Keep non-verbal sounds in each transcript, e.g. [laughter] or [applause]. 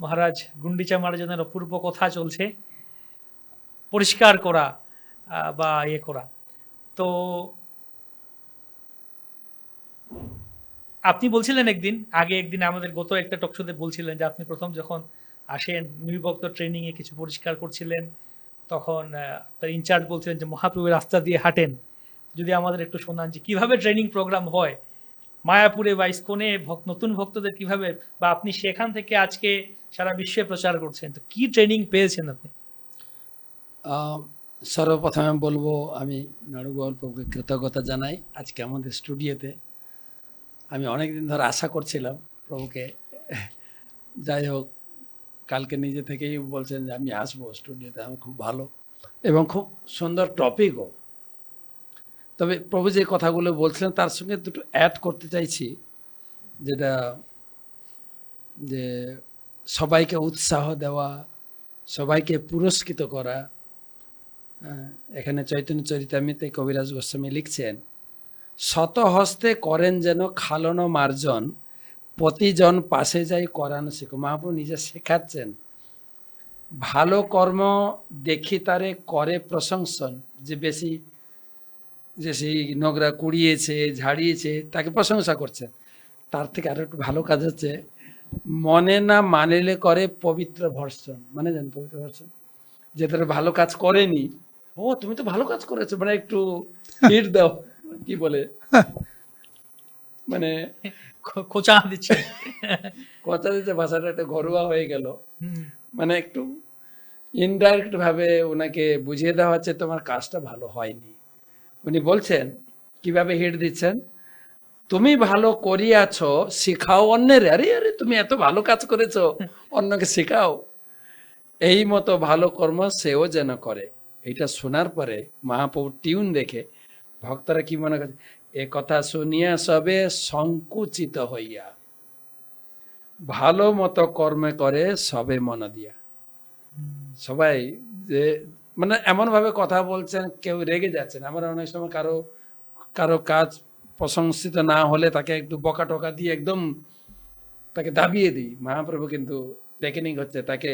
মহারাজ গুন্ডিচা মার্জনের অপূর্ব কথা চলছে। পরিষ্কার করা বা ইয়ে করা। তো আপনি বলছিলেন একদিন, আগে একদিন আমাদের গত একটা টকশোতে বলছিলেন যে আপনি প্রথম যখন আসেন নির্ভক্ত ট্রেনিং এ কিছু পরিষ্কার করছিলেন, তখন আপনার ইনচার্জ বলছিলেন যে মহাপ্রভুর রাস্তা দিয়ে হাঁটেন। যদি আমাদের একটু শোনান যে কীভাবে ট্রেনিং প্রোগ্রাম হয় মায়াপুরে বা ইস্কনে নতুন ভক্তদের কীভাবে বা আপনি সেখান থেকে আজকে সারা বিশ্বে প্রচার করছেন? তো কি ট্রেনিং পেয়েছেন আপনি? সর্বপ্রথমে বলব, আমি নাড়ুগোপাল প্রভুকে কৃতজ্ঞতা জানাই আজকে আমাদের স্টুডিওতে। আমি অনেকদিন ধরে আশা করছিলাম প্রভুকে। যাই হোক, কালকে নিজে থেকেই বলছেন যে আমি আসব স্টুডিওতে আমি খুব ভালো এবং খুব সুন্দর টপিকও তবে প্রভু যে কথাগুলো বলছিলেন, তার সঙ্গে দুটো অ্যাড করতে চাইছি। যেটা যে সবাইকে উৎসাহ দেওয়া, সবাইকে পুরস্কৃত করা। এখানে চৈতন্য চরিতামিতে কবিরাজ গোস্বামী লিখছেন, শত হস্তে করেন যেন খালনো মার্জন, প্রতিজন পাশে যাই করানো শেখো। মহাপ্রভু নিজে শেখাচ্ছেন, ভালো কর্ম দেখি তারে করে প্রশংসন, যে বেশি যে সেই নোংরা কুড়িয়েছে ঝাড়িয়েছে তাকে প্রশংসা করছেন তার থেকে আরও একটু ভালো কাজ হচ্ছে মনে না মানিলে করে পবিত্র ভর্ষণ মানে জান পবিত্র ভর্ষণ যে তারা ভালো কাজ করেনি। ও তুমি তো ভালো কাজ করেছ মানে একটু হিট দাও কি বলে? মানে খোঁচা দিচ্ছে। কথা দিতে ভাষাটা একটা ঘরোয়া হয়ে গেল। মানে একটু ইনডাইরেক্ট ভাবে ওনাকে বুঝিয়ে দেওয়া হচ্ছে তোমার কাজটা ভালো হয়নি। উনি বলছেন কীভাবে হিট দিচ্ছেন? তুমি ভালো করিয়াছ শিখাও অন্যের। আরে আরে তুমি এত ভালো কাজ করেছ অন্যকে শেখাও। এই মতো ভালো কর্ম সেও যেন করে। এটা শোনার পরে মহাপ্রভু টিউন দেখে ভক্তরা কি মনে করে এ কথা শুনিয়া সবে সংকুচিত হইয়া। ভালো মতো কর্মে করে সবে মন দিয়া। সবাই যে মানে এমন ভাবে কথা বলছেন, কেউ রেগে যাচ্ছেন আমার অনেক সময় কারও কারও কাজ প্রশংসিত না হলে তাকে একটু বকা টকা দিয়ে একদম তাকে দাবিয়ে দিই। মহাপ্রভু কিন্তু টেকনিক হচ্ছে, তাকে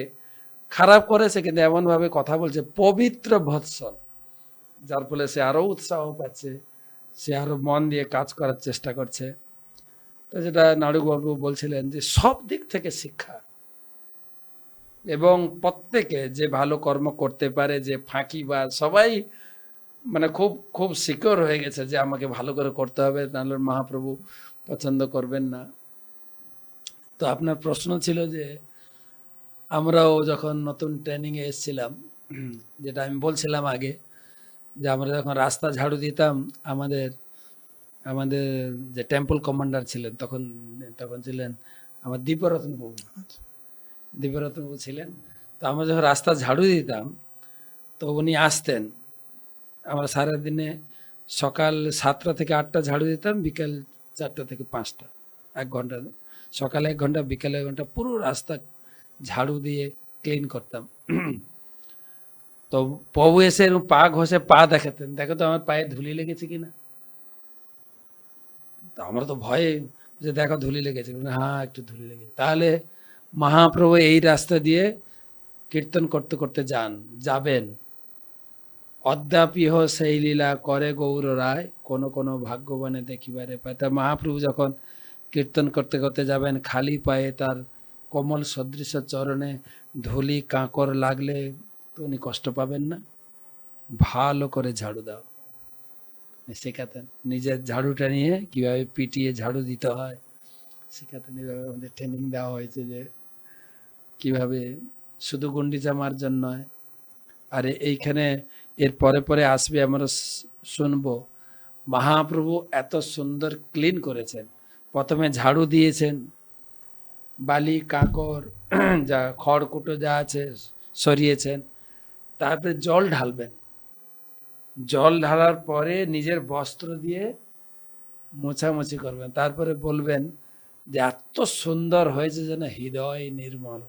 খারাপ করেছে কিন্তু এমন ভাবে কথা বলছে, পবিত্র ভৎসন। যার ফলে সে আরও উৎসাহ পাচ্ছে, সে আরও মন দিয়ে কাজ করার চেষ্টা করছে। তো যেটা নাড়ুবাবু বলছিলেন যে সব দিক থেকে শিক্ষা। এবং প্রত্যেকে যে ভালো কর্ম করতে পারে, যে ফাঁকি বা সবাই মানে খুব খুব সিকিওর হয়ে গেছে যে আমাকে ভালো করে করতে হবে, নাহলে মহাপ্রভু পছন্দ করবেন না। তো আপনার প্রশ্ন ছিল যে আমরাও যখন নতুন ট্রেনিংয়ে এসেছিলাম, যেটা আমি বলছিলাম আগে, যে আমরা যখন রাস্তা ঝাড়ু দিতাম, আমাদের আমাদের যে টেম্পল কমান্ডার ছিলেন, তখন তখন ছিলেন আমার দীপরতন বাবু দিব্যরত্ন বাবু ছিলেন। তো আমরা যখন রাস্তা ঝাড়ু দিতাম, তো উনি আসতেন। আমরা সারাদিনে সকাল সাতটা থেকে আটটা ঝাড়ু দিতাম, বিকেল চারটা থেকে পাঁচটা, এক ঘণ্টা। সকালে এক ঘণ্টা, বিকেলে এক ঘণ্টা পুরো রাস্তা ঝাড়ু দিয়ে ক্লিন করতাম। [clears throat] তো প্রভু এসে পা ঘষে পা দেখাতেন। দেখো তো আমার পায়ে ধুলি লেগেছে কিনা। তো আমরা তো ভয়ে যে দেখো ধুলি লেগেছে। হ্যাঁ একটু ধুলি লেগেছে। তাহলে মহাপ্রভু এই রাস্তা দিয়ে কীর্তন করতে করতে যান, যাবেন। অদ্যাপিহ সেই লীলা করে গৌর রায়। কোন কোনো ভাগ্যবানে দেখিবারে পায়। তা মহাপ্রভু যখন কীর্তন করতে করতে যাবেন, খালি পায়ে তার কোমল সদৃশ চরণে ধুলি কাঁকর লাগলে তো উনি কষ্ট পাবেন না। ভালো করে ঝাড়ু দাও। শেখাতেন নিজের ঝাড়ুটা নিয়ে কীভাবে পিটিয়ে ঝাড়ু দিতে হয়। শেখাতেন এইভাবে আমাদের ট্রেনিং দেওয়া হয়েছে যে কীভাবে শুধু গুন্ডিচা মার্জন নয়, আর এইখানে এর পরে পরে আসবে আমরা শুনব। মহাপ্রভু এত সুন্দর ক্লিন করেছেন। প্রথমে ঝাড়ু দিয়েছেন, বালি, কাঁকর, [clears throat] যা খড়কুটো যা আছে সরিয়েছেন, তারপরে জল ঢালবেন। জল ঢালার পরে নিজের বস্ত্র দিয়ে মোছামুছি করবেন। তারপরে বলবেন যে এত সুন্দর হয়েছে যেন হৃদয় নির্মল।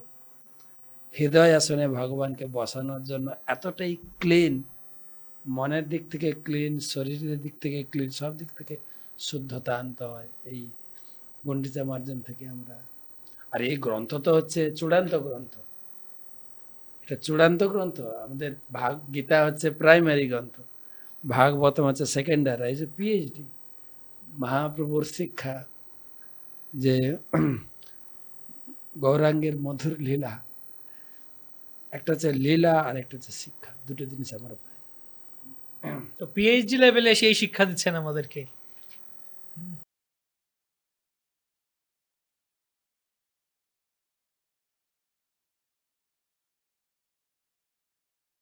হৃদয় আসনে ভগবানকে বসানোর জন্য এতটাই ক্লিন মনের দিক থেকে ক্লিন শরীরের দিক থেকে ক্লিন সব দিক থেকে শুদ্ধতা আনতে হয় এই গন্ডিচা মার্জন থেকে আমরা। আর এই গ্রন্থ তো হচ্ছে চূড়ান্ত গ্রন্থ। এটা চূড়ান্ত গ্রন্থ, আমাদের ভাগ গীতা হচ্ছে প্রাইমারি গ্রন্থ, ভাগবতম হচ্ছে সেকেন্ডারি এই যে পিএইচডি মহাপ্রভুর শিক্ষা। যে গৌরাঙ্গের মধুর লীলা, একটা হচ্ছে লীলা আর একটা হচ্ছে শিক্ষা, দুটো জিনিস আমরা পাই। তো পিএইচডি লেভেলে সেই শিক্ষা দিচ্ছেন আমাদেরকে।